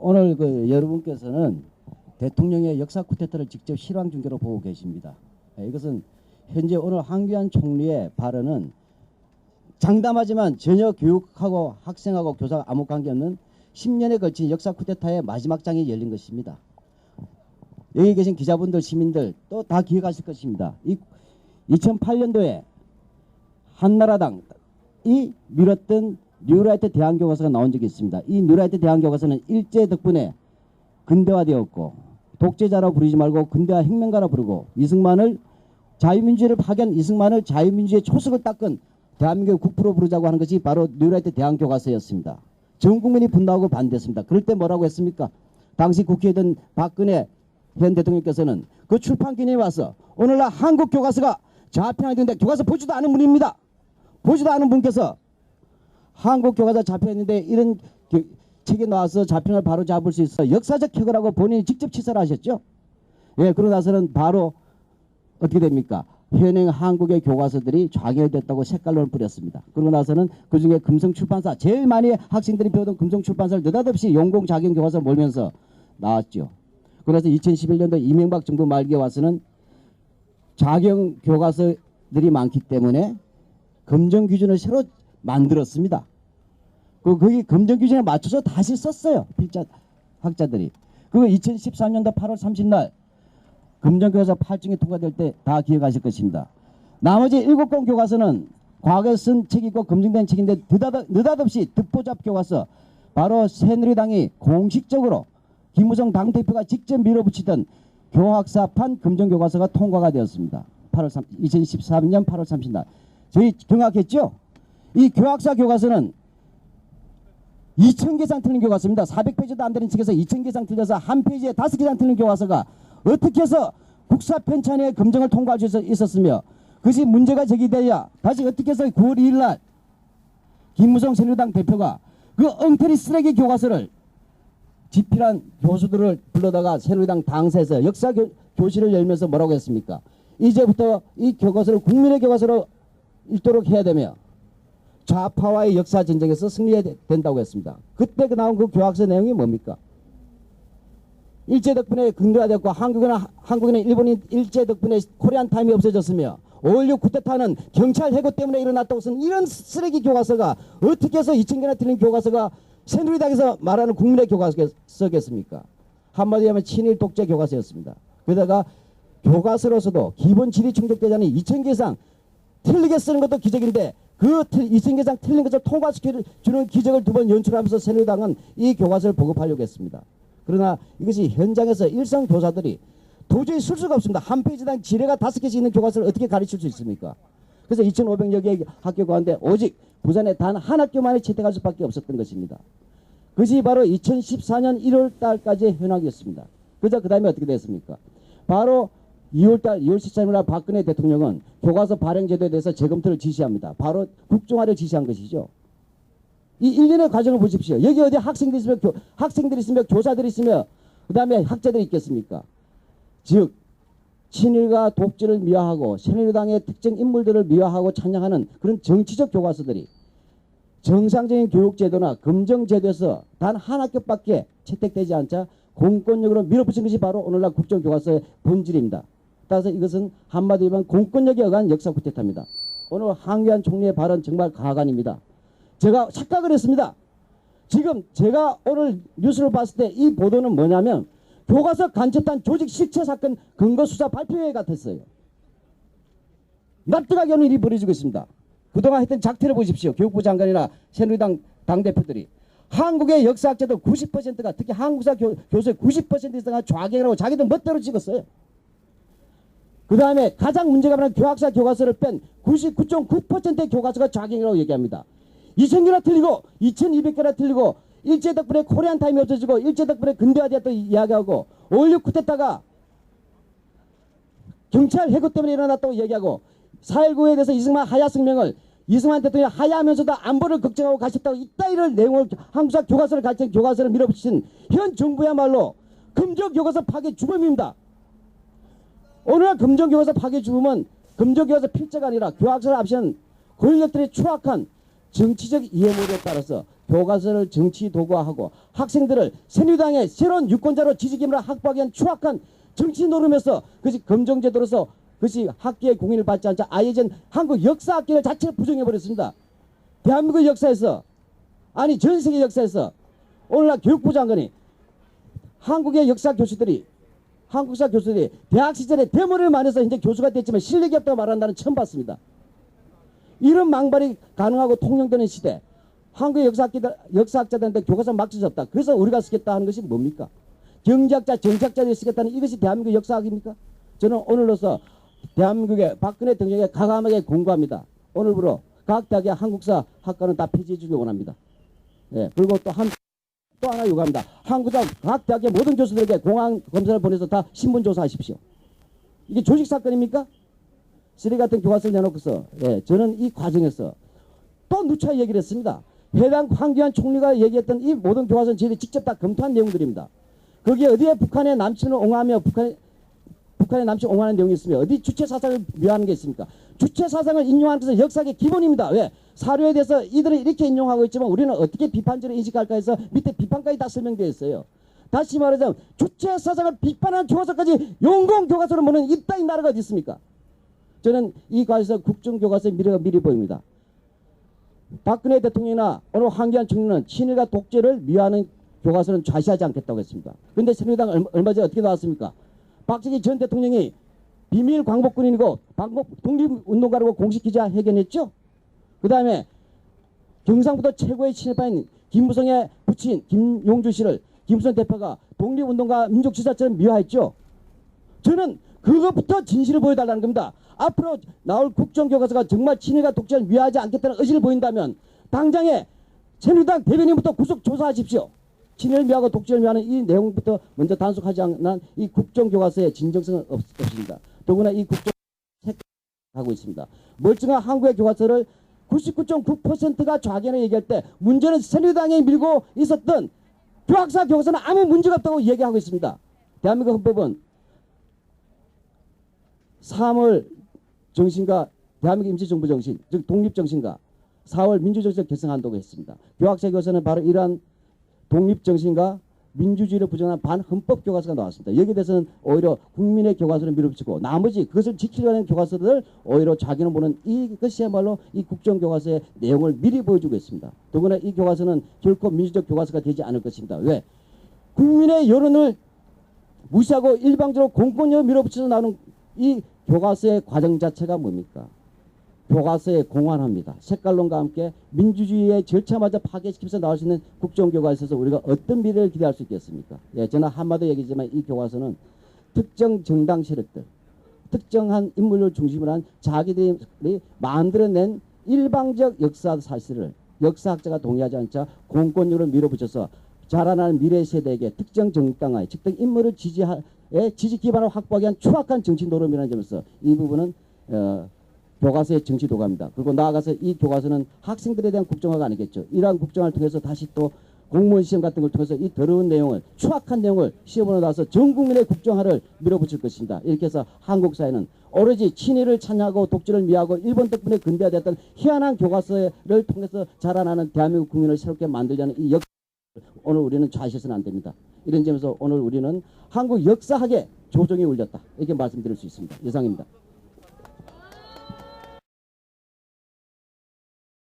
오늘 그 여러분께서는 대통령의 역사 쿠데타를 직접 실황 중계로 보고 계십니다. 예, 이것은 현재 오늘 황교안 총리의 발언은 장담하지만 전혀 교육하고 학생하고 교사가 아무 관계없는 10년에 걸친 역사 쿠데타의 마지막 장이 열린 것입니다. 여기 계신 기자분들, 시민들 또 다 기억하실 것입니다. 이 2008년도에 한나라당이 밀었던 뉴라이트 대한교과서가 나온 적이 있습니다. 이 뉴라이트 대한교과서는 일제 덕분에 근대화되었고 독재자라 부르지 말고 근대화 혁명가라 부르고 이승만을 자유민주주의를 파견 이승만을 자유민주주의 초석을 닦은 대한민국 국부로 부르자고 하는 것이 바로 뉴라이트 대한교과서였습니다. 전 국민이 분노하고 반대했습니다. 그럴 때 뭐라고 했습니까? 당시 국회의원 박근혜 현 대통령께서는 그 출판 기념에 와서 오늘날 한국 교과서가 좌편이 되는데 교과서 보지도 않은 분입니다. 보지도 않은 분께서 한국 교과서 잡혀있는데 이런 교- 책이 나와서 자편을 바로 잡을 수 있어 역사적 혁을 본인이 직접 치사를 하셨죠. 예, 그러고 나서는 바로 어떻게 됩니까? 현행 한국의 교과서들이 좌결됐다고 색깔론을 뿌렸습니다. 그러고 나서는 그 중에 금성출판사 제일 많이 학생들이 배우던 금성출판사를 느닷없이 용공 자경 교과서 몰면서 나왔죠. 그래서 2011년도 이명박 정부 말기에 와서는 자경 교과서들이 많기 때문에 검정 기준을 새로 만들었습니다. 그 거기 검정 기준에 맞춰서 다시 썼어요. 필자 학자들이. 그거 2013년도 8월 30날 검정교과서 8중이 통과될 때 다 기억하실 것입니다. 나머지 7권 교과서는 과거에 쓴 책이고 검증된 책인데 느닷, 느닷없이 듣보잡 교과서 바로 새누리당이 공식적으로 김무성 당대표가 직접 밀어붙이던 교학사판 검정교과서가 통과가 되었습니다. 8월 3, 2013년 8월 30일 저희 경악했죠? 이 교학사 교과서는 2,000개 이상 틀린 교과서입니다. 400페이지도 안 되는 책에서 2,000개 이상 틀려서 한 페이지에 5개 이상 틀린 교과서가 어떻게 해서 국사 편찬의 검증을 통과할 수 있었으며 그것이 문제가 제기되야 다시 어떻게 해서 9월 2일 날 김무성 새누리당 대표가 그 엉터리 쓰레기 교과서를 집필한 교수들을 불러다가 새누리당 당사에서 역사 교, 교실을 열면서 뭐라고 했습니까? 이제부터 이 교과서를 국민의 교과서로 읽도록 해야 되며 좌파와의 역사 전쟁에서 승리해야 되- 된다고 했습니다. 그때 그 나온 그 교학서 내용이 뭡니까? 일제 덕분에 근대화됐고 한국에는 한국에는 일본인 일제 덕분에 코리안 타임이 없어졌으며 5.16 쿠데타는 경찰 해고 때문에 일어났다고 쓴 이런 쓰레기 교과서가 어떻게 해서 2,000개나 틀린 교과서가 새누리당에서 말하는 국민의 교과서겠습니까? 한마디로 하면 친일 독재 교과서였습니다. 게다가 교과서로서도 기본 질이 충족되지 않은 2,000개 이상 틀리게 쓰는 것도 기적인데 그 틀- 2,000개 이상 틀린 것을 통과시켜주는 기적을 두 번 연출하면서 새누리당은 이 교과서를 보급하려고 했습니다. 그러나 이것이 현장에서 일선 교사들이 도저히 쓸 수가 없습니다. 한 페이지당 지뢰가 다섯 개씩 있는 교과서를 어떻게 가르칠 수 있습니까? 그래서 2,500여 개의 학교가 왔는데 오직 부산에 단 한 학교만이 채택할 수밖에 없었던 것입니다. 그것이 바로 2014년 1월 달까지의 현황이었습니다. 그저 그 다음에 어떻게 됐습니까? 바로 2월 달, 2월 13일 날 박근혜 대통령은 교과서 발행 제도에 대해서 재검토를 지시합니다. 바로 국정화를 지시한 것이죠. 이 일련의 과정을 보십시오. 여기 어디 학생들이 있으며 교, 학생들이 있으며 교사들이 있으며 그다음에 학자들이 있겠습니까? 즉 친일과 독재를 미화하고 새누리당의 특정 인물들을 미화하고 찬양하는 그런 정치적 교과서들이 정상적인 교육제도나 검정제도에서 단 한 학교밖에 채택되지 않자 공권력으로 밀어붙인 것이 바로 오늘날 국정교과서의 본질입니다. 따라서 이것은 한마디로 하면 공권력에 의한 역사 쿠데타입니다. 오늘 황교안 총리의 발언 정말 가관입니다. 제가 착각을 했습니다. 지금 제가 오늘 뉴스를 봤을 때 이 보도는 뭐냐면 교과서 간첩단 조직 실체 사건 근거 수사 발표회 같았어요. 납득하기 어려운 일이 벌어지고 있습니다. 그동안 했던 작태를 보십시오. 교육부 장관이나 새누리당 당대표들이 한국의 역사학자들 90%가 특히 한국사 교, 교수의 90% 이상가 좌경이라고 자기들 멋대로 찍었어요. 그 다음에 가장 문제가 많은 교학사 교과서를 뺀 99.9%의 교과서가 좌경이라고 얘기합니다. 2000개나 틀리고 2200개나 틀리고 일제 덕분에 코리안 타임이 없어지고 일제 덕분에 근대화되었다 이야기하고 5.16 쿠데타가 경찰 해고 때문에 일어났다고 얘기하고 4.19에 대해서 이승만 하야 성명을 이승만 대통령이 하야하면서도 안보를 걱정하고 가셨다고 이따위를 내용을 한국사 교과서를 가르친 교과서를 밀어붙인 현 정부야말로 금적 교과서 파괴 주범입니다. 오늘날 금정 교과서 파괴 주범은 금정 교과서 필자가 아니라 교학서를 앞세운 권력들의 추악한 정치적 이해모에 따라서 교과서를 정치 도구화하고 학생들을 새누리당의 새로운 유권자로 지지기를 확보하기 위한 추악한 정치 노름에서 그것이 검정제도로서 그것이 학계의 공인을 받지 않자 아예 전 한국 역사 학계를 자체를 부정해 버렸습니다. 대한민국 역사에서 아니 전 세계 역사에서 오늘날 교육부 장관이 한국의 역사 교수들이 한국사 교수들이 대학 시절에 대머리를 많이 해서 이제 교수가 됐지만 실력이 없다고 말한다는 처음 봤습니다. 이런 망발이 가능하고 통용되는 시대 한국의 역사학자들, 역사학자들한테 교과서 맡겨졌다. 그래서 우리가 쓰겠다 하는 것이 뭡니까? 경제학자, 정치학자들이 쓰겠다는 이것이 대한민국 역사학입니까? 저는 오늘로서 대한민국의 박근혜 대통령에 가감하게 공고합니다. 오늘부로 각 대학의 한국사 학과는 다 폐지해 주기 원합니다. 예, 그리고 또 한, 또 하나 요구합니다. 한국사 각 대학의 모든 교수들에게 공항 검사를 보내서 다 신분 조사하십시오. 이게 조직 사건입니까? 쓰레 같은 교과서를 내놓고서 예, 저는 이 과정에서 또 누차 얘기를 했습니다. 해당 황교안 총리가 얘기했던 이 모든 교과서는 저희들이 직접 다 검토한 내용들입니다. 거기에 어디에 북한의 남친을 옹호하며 북한, 북한의 남친 옹호하는 내용이 있으며 어디 주체 사상을 묘하는 게 있습니까? 주체 사상을 인용하는 것은 역사의 기본입니다. 왜? 사료에 대해서 이들은 이렇게 인용하고 있지만 우리는 어떻게 비판적으로 인식할까 해서 밑에 비판까지 다 설명되어 있어요. 다시 말하자면 주체 사상을 비판하는 교과서까지 용공 교과서를 모는 이따위 나라가 어디 있습니까? 저는 이 과에서 국정교과서의 미래가 미리 보입니다. 박근혜 대통령이나 오늘 황교안 총리는 친일과 독재를 미화하는 교과서는 좌시하지 않겠다고 했습니다. 그런데 새누리당 얼마 전에 어떻게 나왔습니까? 박정희 전 대통령이 비밀 광복군인이고 광복 독립운동가라고 공식 기자 회견했죠. 그 다음에 경상부도 최고의 친일파인 김무성의 부친 김용주 씨를 김무성 대표가 독립운동가 민족지사처럼 미화했죠. 저는 그것부터 진실을 보여달라는 겁니다. 앞으로 나올 국정교과서가 정말 친일과 독재를 미화하지 않겠다는 의지를 보인다면 당장에 새누리당 대변인부터 구속 조사하십시오. 친일 미화하고 독재를 미화하는 이 내용부터 먼저 단속하지 않는 이 국정교과서의 진정성은 없, 없습니다. 더구나 이 국정 하고 있습니다. 멀쩡한 한국의 교과서를 99.9%가 좌견을 얘기할 때 문제는 새누리당이 밀고 있었던 교학사 교과서는 아무 문제가 없다고 얘기하고 있습니다. 대한민국 헌법은 3월 정신과 대한민국 임시정부 정신, 즉 독립정신과 4월 민주정신을 결성한다고 했습니다. 교학사 교과서는 바로 이러한 독립정신과 민주주의를 부정한 반헌법 교과서가 나왔습니다. 여기에 대해서는 오히려 국민의 교과서를 밀어붙이고 나머지 그것을 지키려는 교과서들을 오히려 자기는 보는 이것이야말로 이 국정교과서의 내용을 미리 보여주고 있습니다. 더구나 이 교과서는 결코 민주적 교과서가 되지 않을 것입니다. 왜? 국민의 여론을 무시하고 일방적으로 공권력 밀어붙여서 나오는 이 교과서의 과정 자체가 뭡니까? 교과서에 공헌합니다. 색깔론과 함께 민주주의의 절차마저 파괴시키면서 나올 수 있는 국정교과에 있어서 우리가 어떤 미래를 기대할 수 있겠습니까? 예, 저는 한마디 얘기지만 이 교과서는 특정 정당 세력들, 특정한 인물을 중심으로 한 자기들이 만들어낸 일방적 역사 사실을 역사학자가 동의하지 않자 공권력으로 밀어붙여서 자라나는 미래 세대에게 특정 정당의 특정 인물을 지지하 에 지지 기반을 확보하기 위한 추악한 정치 노름이라는 점에서 이 부분은 어, 교과서의 정치 도가입니다. 그리고 나아가서 이 교과서는 학생들에 대한 국정화가 아니겠죠. 이러한 국정화를 통해서 다시 또 공무원 시험 같은 걸 통해서 이 더러운 내용을 추악한 내용을 시험으로 나와서 전 국민의 국정화를 밀어붙일 것입니다. 이렇게 해서 한국 사회는 오로지 친일을 찬양하고 독재를 미하고 일본 덕분에 근대화됐던 희한한 교과서를 통해서 자라나는 대한민국 국민을 새롭게 만들려는 이 역. 오늘 우리는 좌시해서는 안 됩니다. 이런 점에서 오늘 우리는 한국 역사학에 조정이 울렸다. 이렇게 말씀드릴 수 있습니다. 이상입니다.